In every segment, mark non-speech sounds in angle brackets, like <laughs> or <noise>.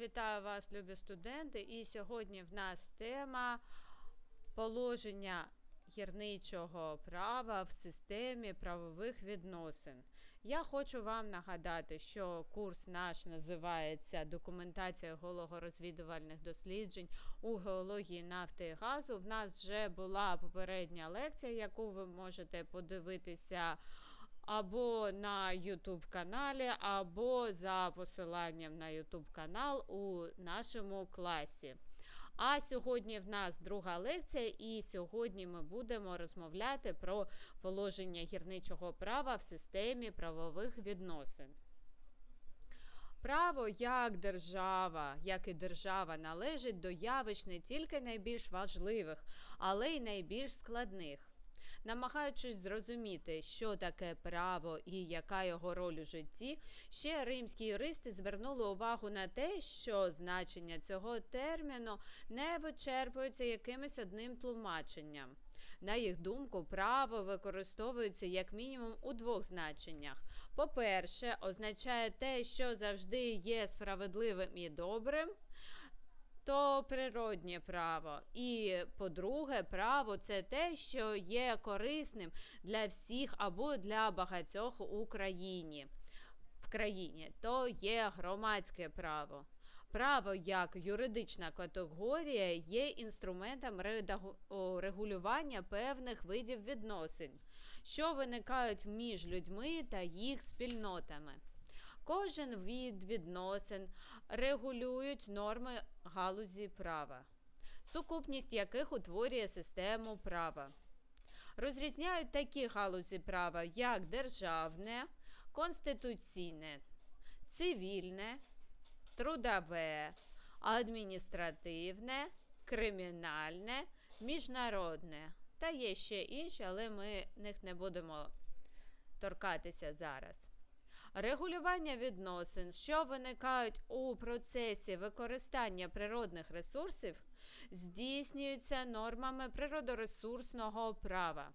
Вітаю вас, любі студенти. І сьогодні в нас тема положення гірничого права в системі правових відносин. Я хочу вам нагадати, що курс наш називається Документація геологорозвідувальних досліджень у геології нафти і газу. В нас вже була попередня лекція, яку ви можете подивитися або на YouTube каналі, або за посиланням на YouTube канал у нашому класі. А сьогодні в нас друга лекція, і сьогодні ми будемо розмовляти про положення гірничого права в системі правових відносин. Право як держава, як і держава належить до явищ не тільки найбільш важливих, але й найбільш складних. Намагаючись зрозуміти, що таке право і яка його роль у житті, ще римські юристи звернули увагу на те, що значення цього терміну не вичерпується якимось одним тлумаченням. На їх думку, право використовується як мінімум у двох значеннях. По-перше, означає те, що завжди є справедливим і добрим то природнє право. І по-друге, право це те, що є корисним для всіх або для багатьох у країні. В країні то є громадське право. Право як юридична категорія є інструментом регулювання певних видів відносин, що виникають між людьми та їх спільнотами. Кожен від відносин регулюють норми галузі права, сукупність яких утворює систему права. Розрізняють такі галузі права, як державне, конституційне, цивільне, трудове, адміністративне, кримінальне, міжнародне. Та є ще інші, але ми них не будемо торкатися зараз. Регулювання відносин, що виникають у процесі використання природних ресурсів, здійснюється нормами природоресурсного права.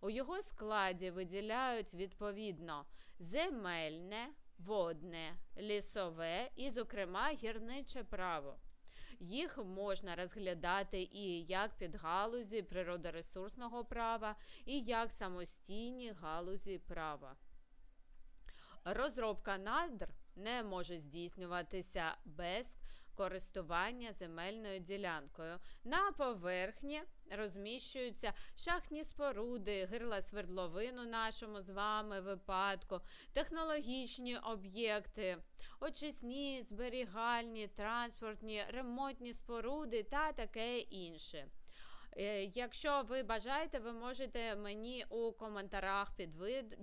У його складі виділяють відповідно земельне, водне, лісове і, зокрема, гірниче право. Їх можна розглядати і як підгалузі природоресурсного права, і як самостійні галузі права. Розробка надр не може здійснюватися без користування земельною ділянкою. На поверхні розміщуються шахтні споруди, гирла свердловин у нашому з вами випадку, технологічні об'єкти, очисні, зберігальні, транспортні, ремонтні споруди та таке інше. Е, якщо ви бажаєте, ви можете мені у коментарях під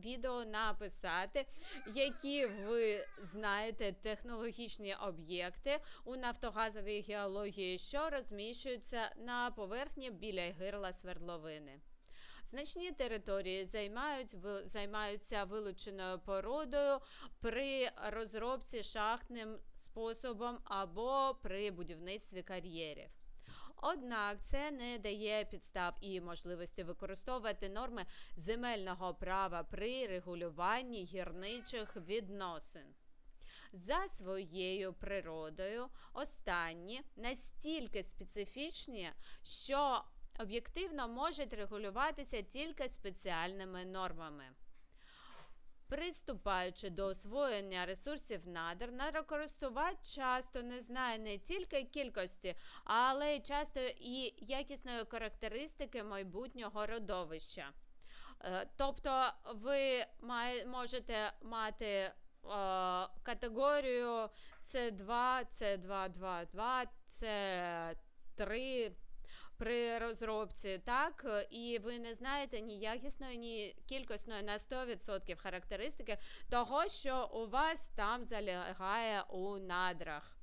відео написати, які ви знаєте технологічні об'єкти у нафтогазовій геології, що розміщуються на поверхні біля гирла свердловини. Значні території займають, займаються вилученою породою при розробці шахтним способом або при будівництві кар'єрів. Однак це не дає підстав і можливості використовувати норми земельного права при регулюванні гірничих відносин. За своєю природою, останні настільки специфічні, що об'єктивно можуть регулюватися тільки спеціальними нормами. Приступаючи до освоєння ресурсів надр, надрокористувач часто не знає не тільки кількості, але й часто і якісної характеристики майбутнього родовища. Е, тобто ви можете мати категорію С2, С222, С3 при розробці, так, і ви не знаєте ні якісної, ні кількісної на 100% характеристики того, що у вас там залягає у надрах.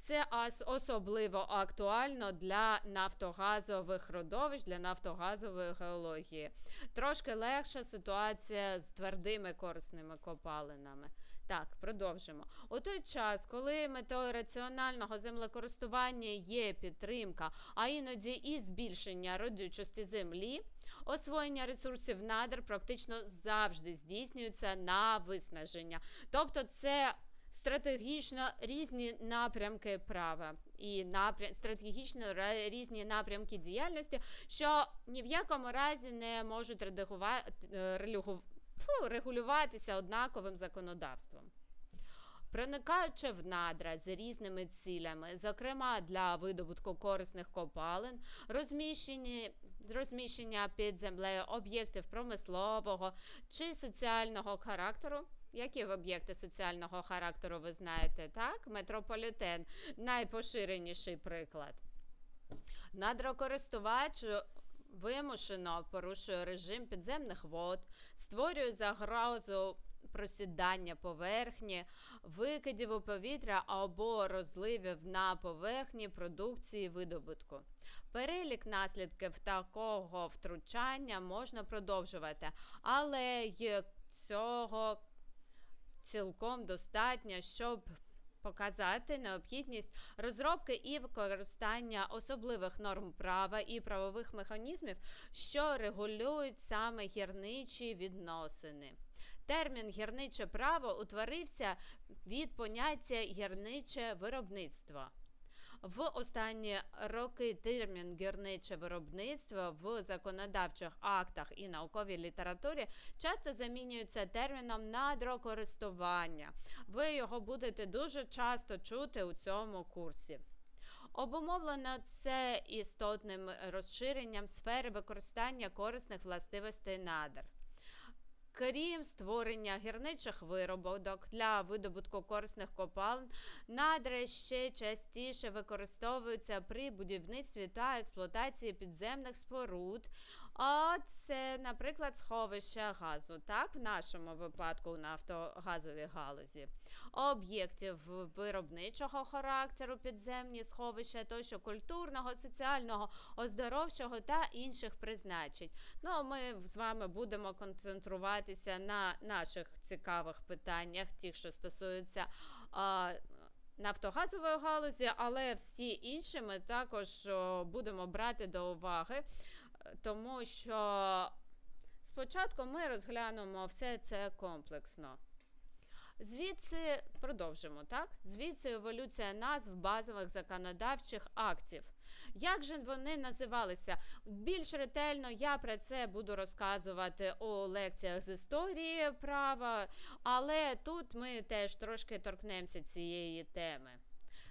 Це особливо актуально для нафтогазових родовищ, для нафтогазової геології. Трошки легша ситуація з твердими корисними копалинами. Так, продовжимо. У той час, коли метою раціонального землекористування є підтримка, а іноді і збільшення родючості землі, освоєння ресурсів надр практично завжди здійснюється на виснаження. Тобто, це стратегічно різні напрямки права і напрям... стратегічно різні напрямки діяльності, що ні в якому разі не можуть редагувати, е, тьфу, регулюватися однаковим законодавством. Проникаючи в надра з різними цілями, зокрема для видобутку корисних копалин, розміщені, розміщення під землею об'єктів промислового чи соціального характеру. Які в об'єкти соціального характеру ви знаєте, так? Метрополітен найпоширеніший приклад. Надрокористувач вимушено порушує режим підземних вод, створює загрозу просідання поверхні, викидів у повітря або розливів на поверхні продукції видобутку. Перелік наслідків такого втручання можна продовжувати, але цього цілком достатньо, щоб показати необхідність розробки і використання особливих норм права і правових механізмів, що регулюють саме гірничі відносини. Термін гірниче право утворився від поняття гірниче виробництво. В останні роки термін гірниче виробництво в законодавчих актах і науковій літературі часто замінюється терміном надрокористування. Ви його будете дуже часто чути у цьому курсі. Обумовлено це істотним розширенням сфери використання корисних властивостей надр. Крім створення гірничих виробок для видобутку корисних копалин, надра ще частіше використовуються при будівництві та експлуатації підземних споруд. А це, наприклад, сховище газу, так, в нашому випадку у нафтогазовій галузі, об'єктів виробничого характеру, підземні сховища, тощо культурного, соціального, оздоровчого та інших призначень. Ну, ми з вами будемо концентруватися на наших цікавих питаннях, тих, що стосуються. А, Нафтогазової галузі, але всі інші ми також будемо брати до уваги, тому що спочатку ми розглянемо все це комплексно. Звідси продовжимо, так? Звідси еволюція назв базових законодавчих актів. Як же вони називалися? Більш ретельно я про це буду розказувати у лекціях з історії права, але тут ми теж трошки торкнемося цієї теми.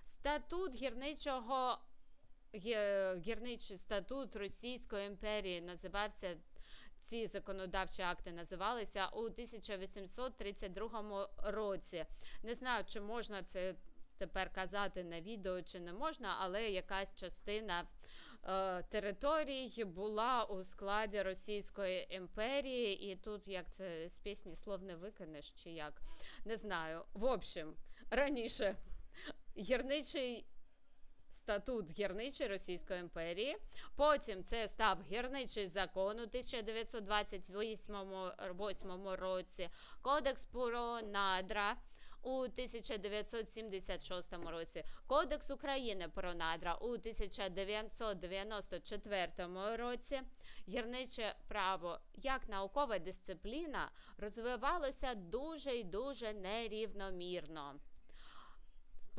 Статут гірничого гі- гірничий статут Російської імперії називався. Ці законодавчі акти називалися у 1832 році. Не знаю, чи можна це тепер казати на відео, чи не можна, але якась частина е, територій була у складі Російської імперії, і тут як це з пісні слов не викинеш, чи як не знаю. В общем, раніше гірничий статут гірничий Російської імперії. Потім це став гірничий закон у 1928 році, Кодекс про надра. У 1976 році Кодекс України про надра у 1994 році гірниче право як наукова дисципліна розвивалося дуже і дуже нерівномірно.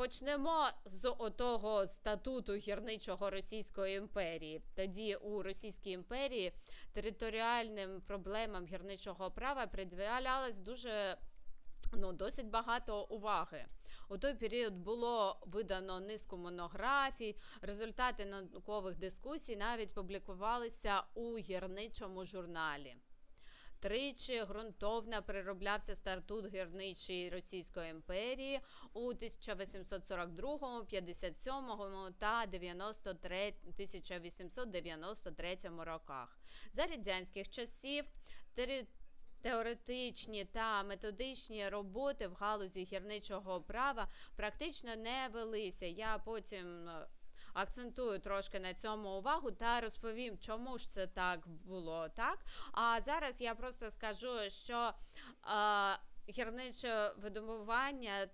Почнемо з отого статуту гірничого Російської імперії. Тоді у Російській імперії територіальним проблемам гірничого права приділялось дуже ну, досить багато уваги. У той період було видано низку монографій, результати наукових дискусій навіть публікувалися у гірничому журналі. Тричі ґрунтовно перероблявся статут гірничої Російської імперії у 1842, 57 та 93, 1893 роках. За радянських часів тери- Теоретичні та методичні роботи в галузі гірничого права практично не велися. Я потім акцентую трошки на цьому увагу та розповім, чому ж це так було. Так а зараз я просто скажу, що е, гірниче видобування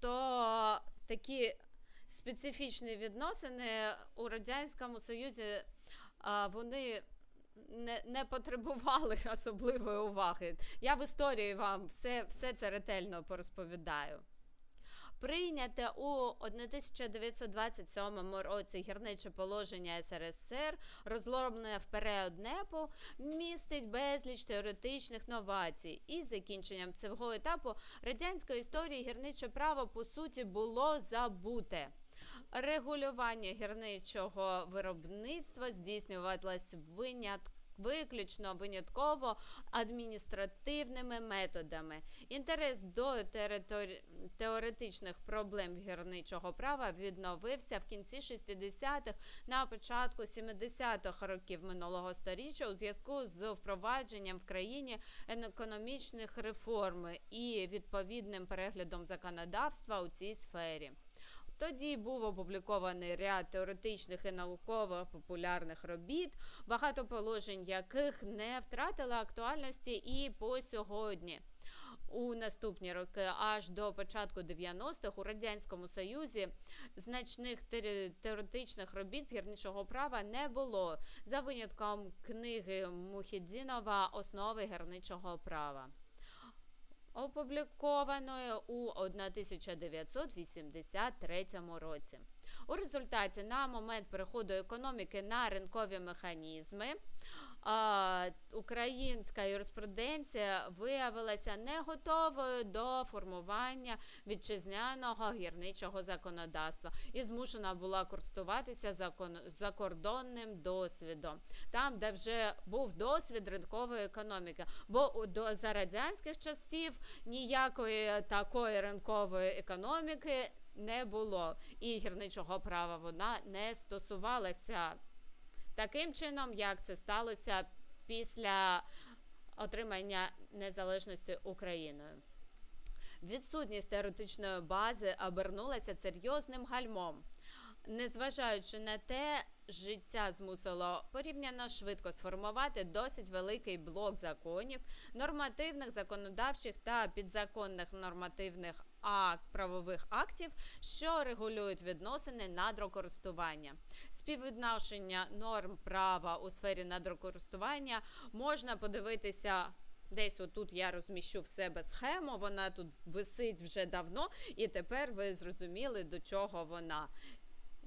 то такі специфічні відносини у радянському союзі. е, Вони не, не потребували <laughs> особливої уваги. Я в історії вам все, все це ретельно порозповідаю. Прийняте у 1927 році гірниче положення СРСР, розломлене в період НЕПу, містить безліч теоретичних новацій. І закінченням цього етапу радянської історії гірниче право по суті було забуте. Регулювання гірничого виробництва здійснювалось винят... виключно винятково адміністративними методами. Інтерес до територі- теоретичних проблем гірничого права відновився в кінці 60-х, на початку 70-х років минулого сторіччя у зв'язку з впровадженням в країні економічних реформ і відповідним переглядом законодавства у цій сфері. Тоді був опублікований ряд теоретичних і науково популярних робіт, багато положень яких не втратили актуальності і по сьогодні. У наступні роки, аж до початку 90-х, у радянському союзі значних теоретичних робіт з гірничого права не було, за винятком книги Мухіддінова Основи гірничого права. Опублікованої у 1983 році. У результаті на момент переходу економіки на ринкові механізми українська юриспруденція виявилася не готовою до формування вітчизняного гірничого законодавства і змушена була користуватися закордонним досвідом, там, де вже був досвід ринкової економіки. Бо до за радянських часів ніякої такої ринкової економіки не було, і гірничого права вона не стосувалася таким чином, як це сталося після отримання незалежності Україною. Відсутність теоретичної бази обернулася серйозним гальмом. Незважаючи на те, життя змусило порівняно швидко сформувати досить великий блок законів, нормативних, законодавчих та підзаконних нормативних правових актів, що регулюють відносини надрокористування. Співвідношення норм права у сфері надрокористування можна подивитися. Десь отут я розміщу в себе схему, вона тут висить вже давно, і тепер ви зрозуміли, до чого вона.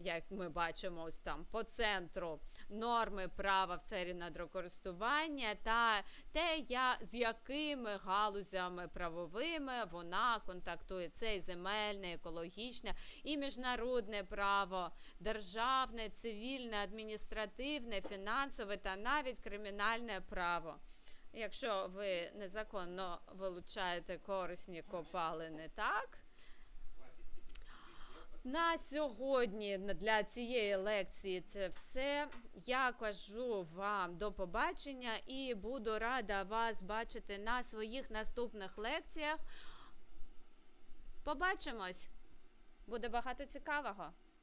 Як ми бачимо, ось там по центру норми права в сфері надрокористування та те, я, з якими галузями правовими вона контактує. Це і земельне, екологічне, і міжнародне право, державне, цивільне, адміністративне, фінансове та навіть кримінальне право. Якщо ви незаконно вилучаєте корисні копалини, так? На сьогодні для цієї лекції це все. Я кажу вам до побачення і буду рада вас бачити на своїх наступних лекціях. Побачимось! Буде багато цікавого.